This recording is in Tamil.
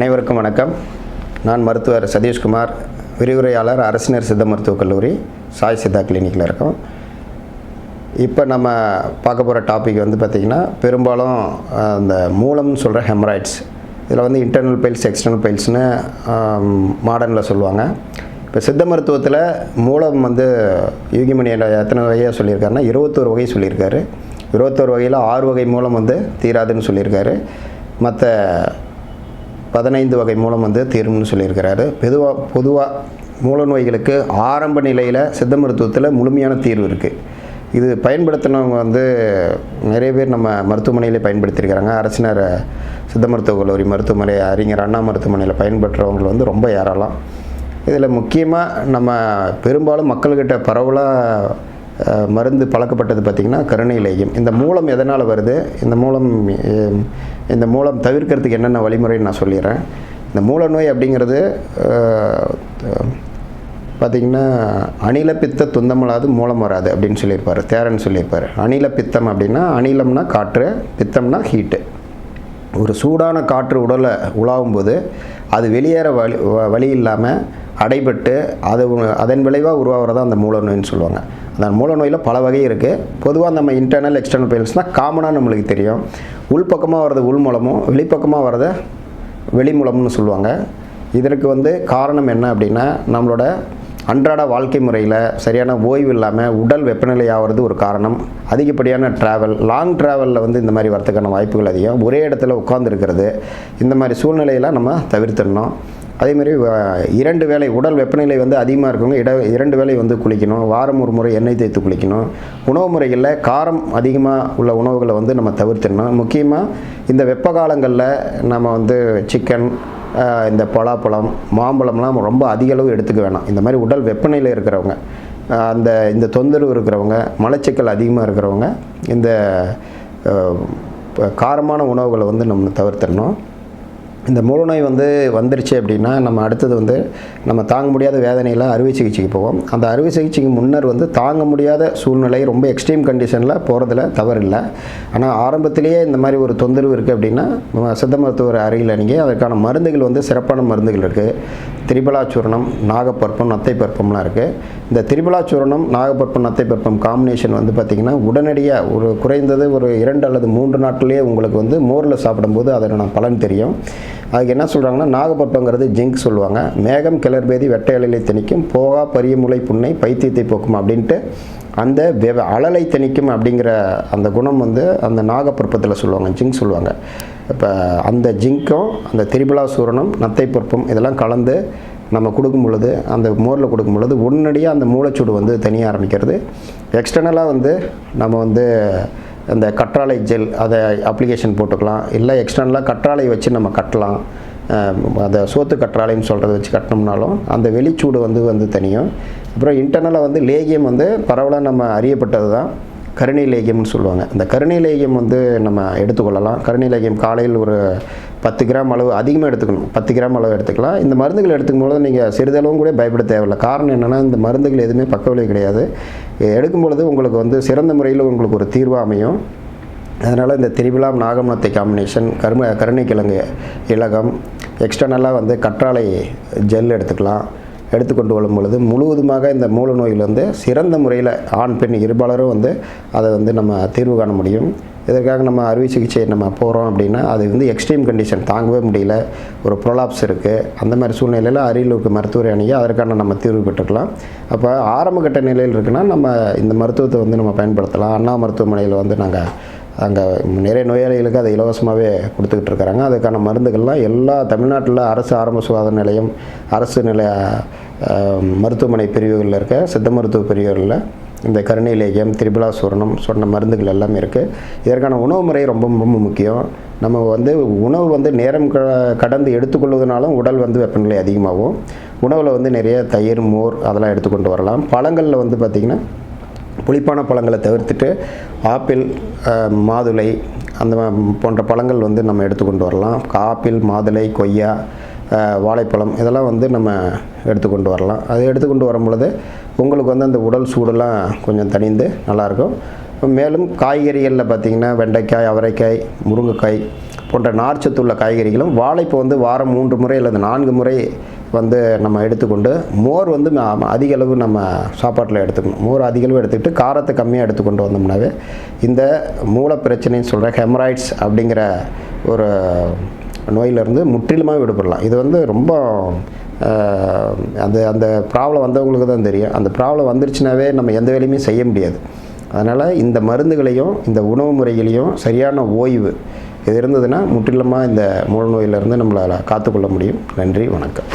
அனைவருக்கும் வணக்கம். நான் மருத்துவர் சதீஷ்குமார் விரிவுரையாளர் அரசினர் சித்த மருத்துவக் கல்லூரி சாய் சித்தா கிளினிக்கில் இருக்கோம். இப்போ நம்ம பார்க்க போகிற டாபிக் வந்து பார்த்திங்கன்னா பெரும்பாலும் அந்த மூலம்னு சொல்கிற ஹெமராய்ட்ஸ் இதில் வந்து இன்டர்னல் பெயில்ஸ் எக்ஸ்டர்னல் பைல்ஸ்னு மாடர்னில் சொல்லுவாங்க. இப்போ சித்த மருத்துவத்தில் மூலம் வந்து யூகிமணியில் எத்தனை வகையாக சொல்லியிருக்காருன்னா இருபத்தோரு வகை சொல்லியிருக்காரு. இருபத்தோரு வகையில் ஆறு வகை மூலம் வந்து தீராதுன்னு சொல்லியிருக்காரு. மற்ற பதினைந்து வகை மூலம் வந்து தீரும்னு சொல்லியிருக்கிறாரு. பொதுவாக பொதுவாக மூல நோய்களுக்கு ஆரம்ப நிலையில் சித்த மருத்துவத்தில் முழுமையான தீர்வு இருக்குது இது பயன்படுத்தினவங்க வந்து நிறைய பேர் நம்ம மருத்துவமனையிலே பயன்படுத்தியிருக்கிறாங்க. அரசினர் சித்த மருத்துவக் கல்லூரி மருத்துவமனை அறிஞர் அண்ணா மருத்துவமனையில் பயன்படுறவங்க வந்து ரொம்ப ஏராளம். இதில் முக்கியமாக நம்ம பெரும்பாலும் மக்கள்கிட்ட பரவலாக மருந்து பழக்கப்பட்டது பார்த்திங்கன்னா கருணை இந்த மூலம் எதனால் வருது? இந்த மூலம் இந்த மூலம் தவிர்க்கிறதுக்கு என்னென்ன வழிமுறைன்னு நான் சொல்லிடுறேன். இந்த மூல நோய் அப்படிங்கிறது பார்த்திங்கன்னா அணில பித்த துந்தமலாது மூலம் வராது அப்படின்னு சொல்லியிருப்பார். தேரன் சொல்லியிருப்பார். அணில பித்தம் அப்படின்னா அணிலம்னா காற்று பித்தம்னா ஹீட்டு ஒரு சூடான காற்று உடலை உலாவும் போது அது வெளியேற வழி வ- வழி இல்லாமல் அடைபட்டு அது அதன் விளைவாக உருவாகிறதா அந்த மூல நோயின்னு சொல்லுவாங்க. அந்த மூல நோயில் பல வகை இருக்குது பொதுவாக நம்ம இன்டர்னல் எக்ஸ்டர்னல் பெயில்ஸ்னால் காமனாக நம்மளுக்கு தெரியும். உள்பக்கமாக வர்றது உள் மூலமும் வெளிப்பக்கமாக வர்றது வெளி மூலம்னு சொல்லுவாங்க. இதற்கு வந்து காரணம் என்ன அப்படின்னா நம்மளோட அன்றாட வாழ்க்கை முறையில் சரியான ஓய்வு இல்லாமல் உடல் வெப்பநிலை ஆகிறது ஒரு காரணம். அதிகப்படியான ட்ராவல் லாங் ட்ராவலில் வந்து இந்த மாதிரி வரத்துக்கான வாய்ப்புகள் அதிகம். ஒரே இடத்துல உட்காந்துருக்கிறது இந்த மாதிரி சூழ்நிலையெல்லாம் நம்ம தவிர்த்திடணும். அதேமாரி இரண்டு வேளை உடல் வெப்பநிலை வந்து அதிகமாக இருக்கவங்க இட இரண்டு வேலை வந்து குளிக்கணும். வாரம் ஒரு முறை எண்ணெய் தேய்த்து குளிக்கணும். உணவு முறைகளில் காரம் அதிகமாக உள்ள உணவுகளை வந்து நம்ம தவிர்த்திடணும். முக்கியமாக இந்த வெப்ப காலங்களில் நம்ம வந்து சிக்கன் இந்த பலாப்பழம் மாம்பழம்லாம் ரொம்ப அதிகளவு எடுத்துக்க வேணாம். இந்த மாதிரி உடல் வெப்பநிலை இருக்கிறவங்க அந்த இந்த தொந்தரவு இருக்கிறவங்க மலச்சிக்கல் அதிகமாக இருக்கிறவங்க இந்த காரமான உணவுகளை வந்து நம்ம தவிர்த்திடணும். இந்த மூலநோய் வந்து வந்துருச்சு அப்படின்னா நம்ம அடுத்தது வந்து நம்ம தாங்க முடியாத வேதனையில் அறுவை சிகிச்சைக்கு போவோம். அந்த அறுவை சிகிச்சைக்கு முன்னர் வந்து தாங்க முடியாத சூழ்நிலை ரொம்ப எக்ஸ்ட்ரீம் கண்டிஷனில் போகிறதுல தவறில்லை. ஆனால் ஆரம்பத்திலேயே இந்த மாதிரி ஒரு தொந்தரவு இருக்குது அப்படின்னா சித்த மருத்துவர் அறையில் நீங்கள் அதற்கான மருந்துகள் வந்து சிறப்பான மருந்துகள் இருக்குது திரிபலாச்சூர்ணம் நாகப்பற்பம் நத்தைப்பற்பம்லாம் இருக்குது இந்த திரிபலாச்சூர்ணம் நாகப்பற்பம் நத்தைப்பற்பம் காம்பினேஷன் வந்து பார்த்திங்கன்னா உடனடியாக ஒரு குறைந்தது ஒரு இரண்டு அல்லது மூன்று நாட்டிலேயே உங்களுக்கு வந்து மோரில் சாப்பிடும்போது அதனோட பலன் தெரியும். அதுக்கு என்ன சொல்கிறாங்கன்னா நாகப்பற்பங்கிறது ஜிங்க் சொல்லுவாங்க. மேகம் கிளர்பேதி வெட்டை திணிக்கும் போகா பரிய முளை புண்ணை பைத்தியத்தை போக்கும் அப்படின்ட்டு அந்த வெவ அழலை திணிக்கும் அப்படிங்கிற அந்த குணம் வந்து அந்த நாகப்பற்பத்தில் சொல்லுவாங்க ஜிங்க் சொல்லுவாங்க. இப்போ அந்த ஜிங்க்கும் அந்த திரிபலா சூரணம் நத்தை பருப்பம் இதெல்லாம் கலந்து நம்ம கொடுக்கும் பொழுது அந்த மோரில் கொடுக்கும் பொழுது உடனடியாக அந்த மூளைச்சூடு வந்து தனிய ஆரம்பிக்கிறது. எக்ஸ்டர்னலாக வந்து நம்ம வந்து அந்த கற்றாழை ஜெல் அதை அப்ளிகேஷன் போட்டுக்கலாம். இல்லை எக்ஸ்டர்னலாக கற்றாழை வச்சு நம்ம கட்டலாம். அந்த அதை சோத்து கற்றாழைன்னு சொல்கிறத வச்சு கட்டினோம்னாலும் அந்த வெளிச்சூடு வந்து வந்து தனியும். அப்புறம் இன்டர்னலாக வந்து லேகியம் வந்து பரவலாக நம்ம அறியப்பட்டது தான் கருணைலேயம்னு சொல்லுவாங்க. இந்த கருணைலேயம் வந்து நம்ம எடுத்துக்கொள்ளலாம். கருணைலேயம் காலையில் ஒரு பத்து கிராம் அளவு அதிகமாக எடுத்துக்கணும். பத்து கிராம் அளவு எடுத்துக்கலாம். இந்த மருந்துகள் எடுத்துக்கும் பொழுது நீங்கள் சிறிதளவும் கூட பயப்பட தேவையில்லை. காரணம் என்னென்னா இந்த மருந்துகள் எதுவுமே பக்க கிடையாது. எடுக்கும் பொழுது உங்களுக்கு வந்து சிறந்த முறையில் உங்களுக்கு ஒரு தீர்வு அமையும். அதனால் இந்த திருவிழா நாகமத்தை காம்பினேஷன் கரும கருணைக்கிழங்கு இலகம் எக்ஸ்டர்னலாக வந்து கற்றாழை ஜெல் எடுத்துக்கலாம். எடுத்துக்கொண்டு வரும் பொழுது முழுவதுமாக இந்த மூல நோயில் வந்து சிறந்த முறையில் ஆண் பெண் இருபாலரும் வந்து அதை வந்து நம்ம தீர்வு காண முடியும். இதற்காக நம்ம அறுவை சிகிச்சை நம்ம போகிறோம் அப்படின்னா அது வந்து எக்ஸ்ட்ரீம் கண்டிஷன் தாங்கவே முடியல. ஒரு ப்ரொலாப்ஸ் இருக்குது அந்த மாதிரி சூழ்நிலையில் அரியலூருக்கு மருத்துவரை அணுகி அதற்கான நம்ம தீர்வு பெற்றுக்கலாம். அப்போ ஆரம்பகட்ட நிலையில் இருக்குன்னா நம்ம இந்த மருத்துவத்தை வந்து நம்ம பயன்படுத்தலாம். அண்ணா மருத்துவமனையில் வந்து நாங்கள் அங்கே நிறைய நோயாளிகளுக்கு அதை இலவசமாகவே கொடுத்துக்கிட்டு இருக்கிறாங்க அதுக்கான மருந்துகள்லாம் எல்லா தமிழ்நாட்டில் அரசு ஆரம்ப சுகாதார நிலையம் அரசு நிலைய மருத்துவமனை பிரிவுகளில் இருக்க சித்த மருத்துவ பிரிவுகளில் இந்த கருணை லேகியம் திரிபுலா சூரணம் சொன்ன மருந்துகள் எல்லாமே இருக்குது இதற்கான உணவு முறை ரொம்ப ரொம்ப முக்கியம். நம்ம வந்து உணவு வந்து நேரம் க கடந்து எடுத்துக்கொள்வதனாலும் உடல் வந்து வெப்பநிலை அதிகமாகும். உணவில் வந்து நிறைய தயிர் மோர் அதெல்லாம் எடுத்துக்கொண்டு வரலாம். பழங்களில் வந்து பார்த்திங்கன்னா புளிப்பான பழங்களை தவிர்த்துட்டு ஆப்பிள் மாதுளை அந்த போன்ற பழங்கள் வந்து நம்ம எடுத்துக்கொண்டு வரலாம். ஆப்பிள் மாதுளை கொய்யா வாழைப்பழம் இதெல்லாம் வந்து நம்ம எடுத்துக்கொண்டு வரலாம். அதை எடுத்துக்கொண்டு வரும் பொழுது உங்களுக்கு வந்து அந்த உடல் சூடெல்லாம் கொஞ்சம் தணிந்து நல்லாயிருக்கும். மேலும் காய்கறிகளில் பார்த்திங்கன்னா வெண்டைக்காய் அவரைக்காய் முருங்கைக்காய் போன்ற நார்ச்சத்துள்ள காய்கறிகளும் வாழைப்பூ வந்து வாரம் மூன்று முறை அல்லது நான்கு முறை வந்து நம்ம எடுத்துக்கொண்டு மோர் வந்து அதிகளவு அதிக அளவு நம்ம சாப்பாட்டில் எடுத்துக்கணும். மோர் அதிக அளவு எடுத்துக்கிட்டு காரத்தை கம்மியாக எடுத்துக்கொண்டு வந்தோம்னாவே இந்த மூல பிரச்சனைன்னு சொல்கிற ஹெமராய்ட்ஸ் அப்படிங்கிற ஒரு நோயிலிருந்து முற்றிலுமாக விடுபடலாம். இது வந்து ரொம்ப அந்த அந்த ப்ராப்ளம் வந்தவங்களுக்கு தான் தெரியும். அந்த ப்ராப்ளம் வந்துருச்சுனாவே நம்ம எந்த வேலையுமே செய்ய முடியாது. அதனால் இந்த மருந்துகளையும் இந்த உணவு முறைகளையும் சரியான ஓய்வு இது இருந்ததுன்னா முற்றிலுமாக இந்த மூல நோயிலிருந்து நம்மளால் காத்துக்கொள்ள முடியும். நன்றி வணக்கம்.